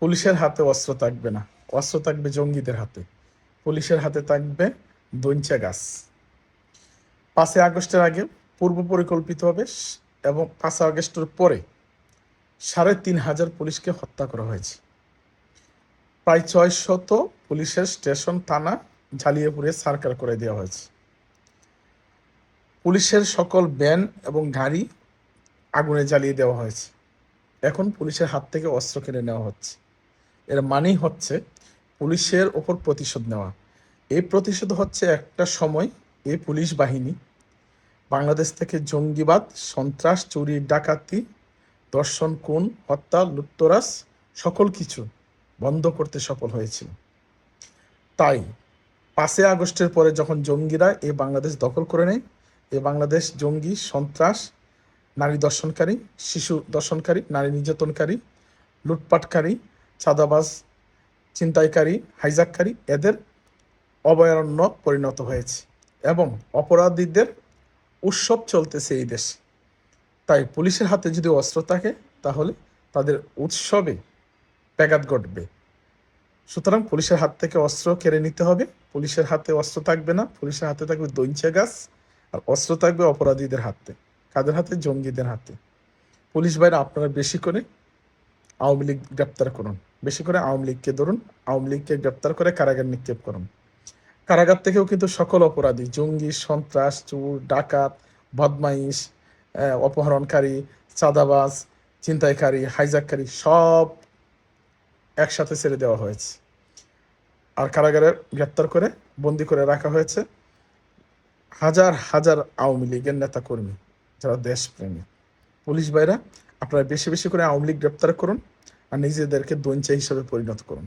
পুলিশের হাতে অস্ত্র থাকবে না। অস্ত্র থাকবে জঙ্গিদের হাতে। পুলিশের হাতে থাকবে দৈঞ্চা গাছ। পাঁচই আগস্টের আগে পূর্ব পরিকল্পিতভাবে এবং পাঁচই আগস্টের পরে সাড়ে তিন হাজার পুলিশকে হত্যা করা হয়েছে। প্রায় ছয় শত পুলিশের স্টেশন, থানা জ্বালিয়ে পুড়িয়ে সার্কার করে দেওয়া হয়েছে। পুলিশের সকল ভ্যান এবং গাড়ি আগুনে জ্বালিয়ে দেওয়া হয়েছে। এখন পুলিশের হাত থেকে অস্ত্র কিনে নেওয়া হচ্ছে। এর মানেই হচ্ছে পুলিশের ওপর প্রতিশোধ নেওয়া। এই প্রতিশোধ হচ্ছে একটা সময় এই পুলিশ বাহিনী, বাংলাদেশ থেকে জঙ্গিবাদ, সন্ত্রাস, চুরি, ডাকাতি দর্শন খুন, হত্যা, লুটতরাজ সকল কিছু বন্ধ করতে সফল হয়েছিল। তাই পাঁচই আগস্টের পরে যখন জঙ্গিরা এই বাংলাদেশ দখল করে নেয়, এ বাংলাদেশ জঙ্গি, সন্ত্রাস, নারী দর্শনকারী, শিশু দর্শনকারী, নারী নির্যাতনকারী, লুটপাটকারী চাঁদাবাজ, ছিনতাইকারী, হাইজাককারী এদের অভয়ারণ্য পরিণত হয়েছে এবং অপরাধীদের উৎসব চলতেছে এই দেশে। তাই পুলিশের হাতে যদি অস্ত্র থাকে, তাহলে তাদের উৎসবে ব্যাঘাত ঘটবে। সুতরাং পুলিশের হাত থেকে অস্ত্র কেড়ে নিতে হবে। পুলিশের হাতে অস্ত্র থাকবে না। পুলিশের হাতে থাকবে দৈঞ্চা গাছ আর অস্ত্র থাকবে অপরাধীদের হাতে, কাদের হাতে? জঙ্গিদের হাতে। পুলিশ বাইরে আপনারা বেশি করে আওয়ামী লীগ গ্রেপ্তার করুন। বেশি করে আওয়ামী লীগকে ধরুন, আওয়ামী লীগকে গ্রেপ্তার করে কারাগার নিক্ষেপ করুন। কারাগার থেকেও কিন্তু সকল অপরাধী, জঙ্গি, সন্ত্রাস, চোর, ডাকাত, বদমাইশ অপহরণকারী, চাঁদাবাজ, ছিনতাইকারী হাইজাককারী সব একসাথে ছেড়ে দেওয়া হয়েছে। আর কারাগারে গ্রেপ্তার করে, বন্দি করে রাখা হয়েছে হাজার হাজার আওয়ামী লীগের নেতা কর্মী যারা দেশপ্রেমী। পুলিশ ভাইরা, আপনারা বেশি বেশি করে আওয়ামী লীগ গ্রেপ্তার করুন আর নিজেদেরকে দৈঞ্চা হিসাবে পরিণত করুন।